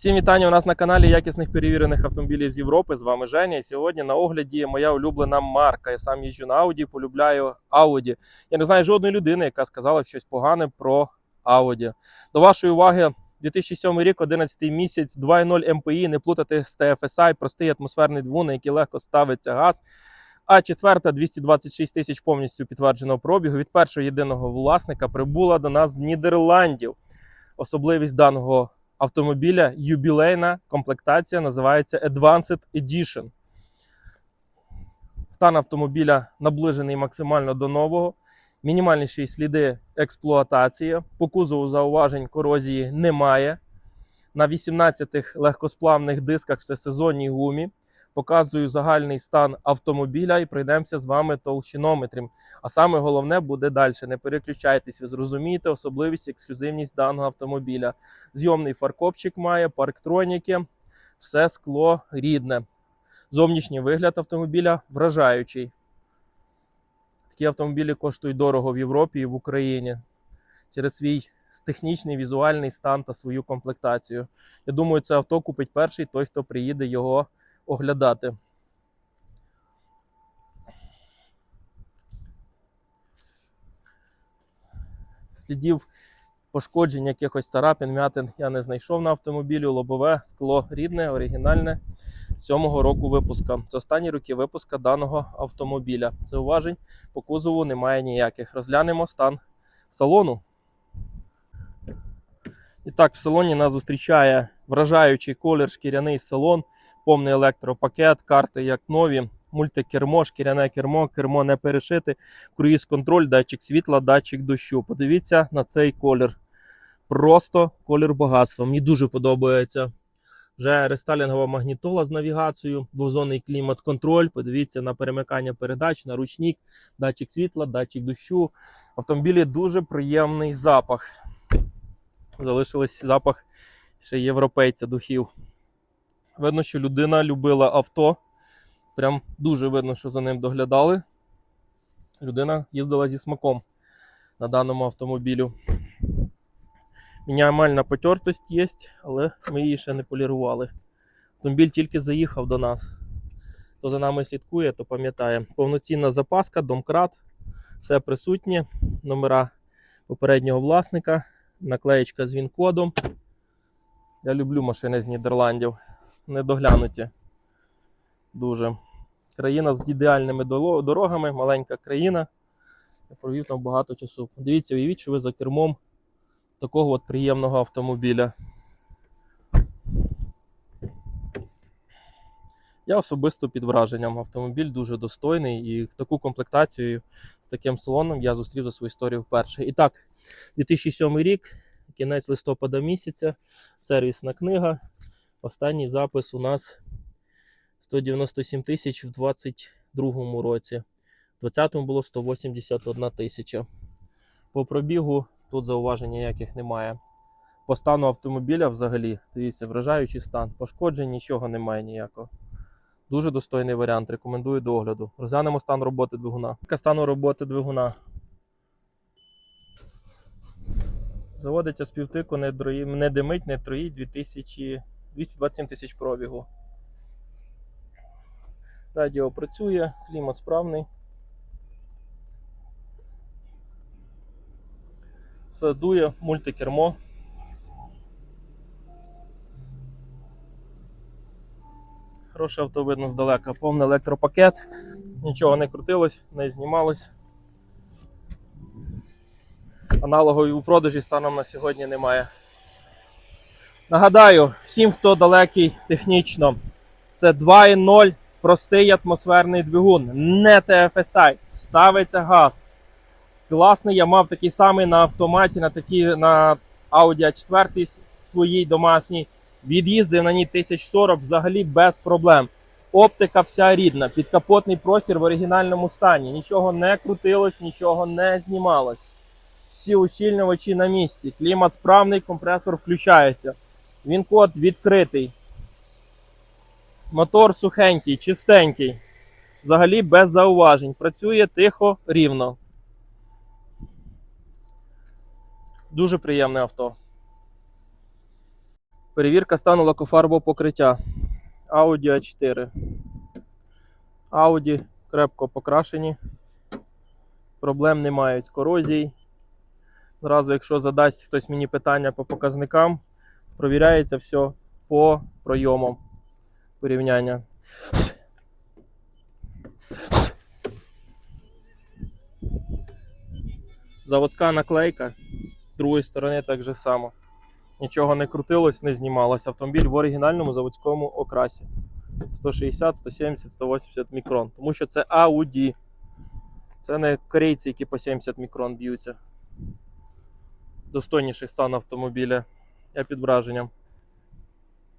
Всім вітання у нас на каналі якісних перевірених автомобілів з Європи. З вами Женя. І сьогодні на огляді моя улюблена марка. Я сам їжджу на Audi, полюбляю Audi. Я не знаю жодної людини, яка сказала щось погане про Audi. До вашої уваги, 2007 рік, 11 місяць, 2.0 МПІ, не плутати з TFSI, простий атмосферний двигун, на який легко ставиться газ. А четверта 226 тисяч повністю підтвердженого пробігу від першого єдиного власника прибула до нас з Нідерландів. Особливість даного автомобіля юбілейна комплектація називається Advanced Edition. Стан автомобіля наближений максимально до нового. Мінімальніші сліди експлуатації. По кузову зауважень корозії немає. На 18 легкосплавних дисках всесезонній гумі. Показую загальний стан автомобіля і пройдемося з вами толщинометром. А саме головне буде далі. Не переключайтесь, ви зрозумієте особливість, ексклюзивність даного автомобіля. Зйомний фаркопчик має, парктроніки, все скло рідне. Зовнішній вигляд автомобіля вражаючий. Такі автомобілі коштують дорого в Європі і в Україні через свій технічний візуальний стан та свою комплектацію. Я думаю, це авто купить перший той, хто приїде його оглядати. Слідів пошкоджень, якихось царапин, м'ятин я не знайшов на автомобілі. Лобове скло рідне, оригінальне 7-го року випуска. Це останні роки випуска даного автомобіля. Зауважень по кузову немає ніяких. Розглянемо стан салону. І так, в салоні нас зустрічає вражаючий колір шкіряний салон, повний електропакет, карти як нові, мультикермо, шкіряне кермо, кермо не перешите, круїз-контроль, датчик світла, датчик дощу. Подивіться на цей колір. Просто колір багатства. Мені дуже подобається. Вже рестайлінгова магнітола з навігацією, двозонний клімат-контроль. Подивіться на перемикання передач, на ручник, датчик світла, датчик дощу. В автомобілі дуже приємний запах. Залишилось запах ще європейця духів. Видно, що людина любила авто. Прям дуже видно, що за ним доглядали. Людина їздила зі смаком на даному автомобілю. Мінімальна потертость є, але ми її ще не полірували. Автомобіль тільки заїхав до нас. Хто за нами слідкує, то пам'ятає. Повноцінна запаска, домкрат, все присутнє, номера попереднього власника, наклеєчка з він-кодом. Я люблю машини з Нідерландів. Недоглянуті. Дуже. Країна з ідеальними дорогами, маленька країна. Я провів там багато часу. Дивіться, уявіть, що ви за кермом такого от приємного автомобіля. Я особисто під враженням. Автомобіль дуже достойний і таку комплектацію з таким салоном я зустрів за свою історію вперше. І так, 2007 рік, кінець листопада місяця, сервісна книга. Останній запис у нас 197 тисяч в 2022 році. В 2020 було 181 тисяча. По пробігу тут зауважень ніяких немає. По стану автомобіля взагалі, дивіться, вражаючий стан. Пошкоджень нічого немає ніякого. Дуже достойний варіант, рекомендую до огляду. Розглянемо стан роботи двигуна. Яка стану роботи двигуна? Заводиться з півтику, не димить, не троїть 2000, 227 тисяч пробігу. Радіо працює, клімат справний. Все дує, мультикермо. Хороше авто видно здалека. Повний електропакет. Нічого не крутилось, не знімалось. Аналогові у продажі станом на сьогодні немає. Нагадаю, всім, хто далекий технічно, це 2.0 простий атмосферний двигун, не TFSI. Ставиться газ. Класний, я мав такий самий на автоматі, на такій на Audi a 4 своїй домашній. Від'їздив на ній 1040 взагалі без проблем. Оптика вся рідна, підкапотний простір в оригінальному стані. Нічого не крутилось, нічого не знімалось. Всі ущільнювачі на місці. Клімат справний, компресор включається. Він код відкритий. Мотор сухенький, чистенький. Взагалі без зауважень. Працює тихо, рівно. Дуже приємне авто. Перевірка стану лакофарбового покриття. Audi A4. Audi крепко покрашені. Проблем немає з корозією. Зразу, якщо задасть хтось мені питання по показникам, провіряється все по пройомам порівняння. Заводська наклейка. З другої сторони так же само. Нічого не крутилось, не знімалось. Автомобіль в оригінальному заводському окрасі. 160, 170, 180 мікрон. Тому що це Audi. Це не корейці, які по 70 мікрон б'ються. Достойніший стан автомобіля. Я під враженням.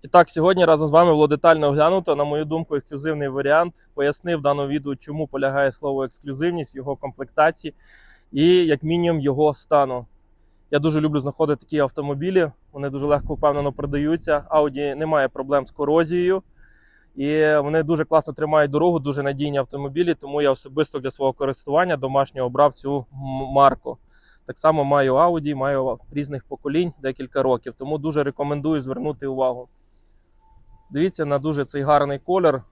І так, сьогодні разом з вами було детально оглянуто, на мою думку, ексклюзивний варіант. Пояснив в даному відео, чому полягає слово ексклюзивність, його комплектації і, як мінімум, його стану. Я дуже люблю знаходити такі автомобілі. Вони дуже легко впевнено продаються. Audi не має проблем з корозією. І вони дуже класно тримають дорогу, дуже надійні автомобілі. Тому я особисто для свого користування домашнього обрав цю марку. Так само маю Audi, маю різних поколінь декілька років. Тому дуже рекомендую звернути увагу. Дивіться на дуже цей гарний колір.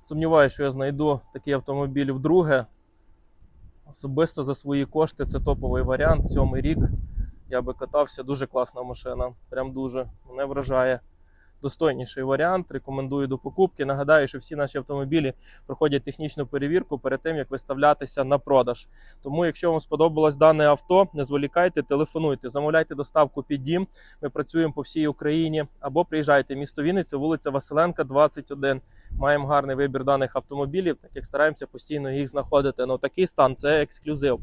Сумніваюся, що я знайду такий автомобіль вдруге. Особисто за свої кошти це топовий варіант. Сьомий рік. Я би катався. Дуже класна машина. Прям дуже мене вражає. Достойніший варіант. Рекомендую до покупки. Нагадаю, що всі наші автомобілі проходять технічну перевірку перед тим, як виставлятися на продаж. Тому, якщо вам сподобалось дане авто, не зволікайте, телефонуйте, замовляйте доставку під дім. Ми працюємо по всій Україні. Або приїжджайте місто Вінниця, вулиця Василенка, 21. Маємо гарний вибір даних автомобілів, так як стараємося постійно їх знаходити. Ну такий стан це ексклюзив.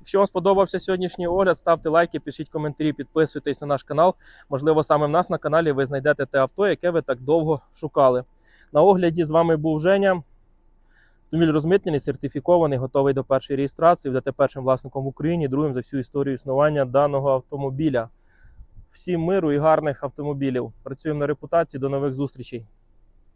Якщо вам сподобався сьогоднішній огляд, ставте лайки, пишіть коментарі, підписуйтесь на наш канал. Можливо, саме в нас на каналі ви знайдете те авто, яке ви так довго шукали. На огляді з вами був Женя. Автомобіль розмитнений, сертифікований, готовий до першої реєстрації. Будете першим власником в Україні, другим за всю історію існування даного автомобіля. Всім миру і гарних автомобілів. Працюємо на репутації. До нових зустрічей.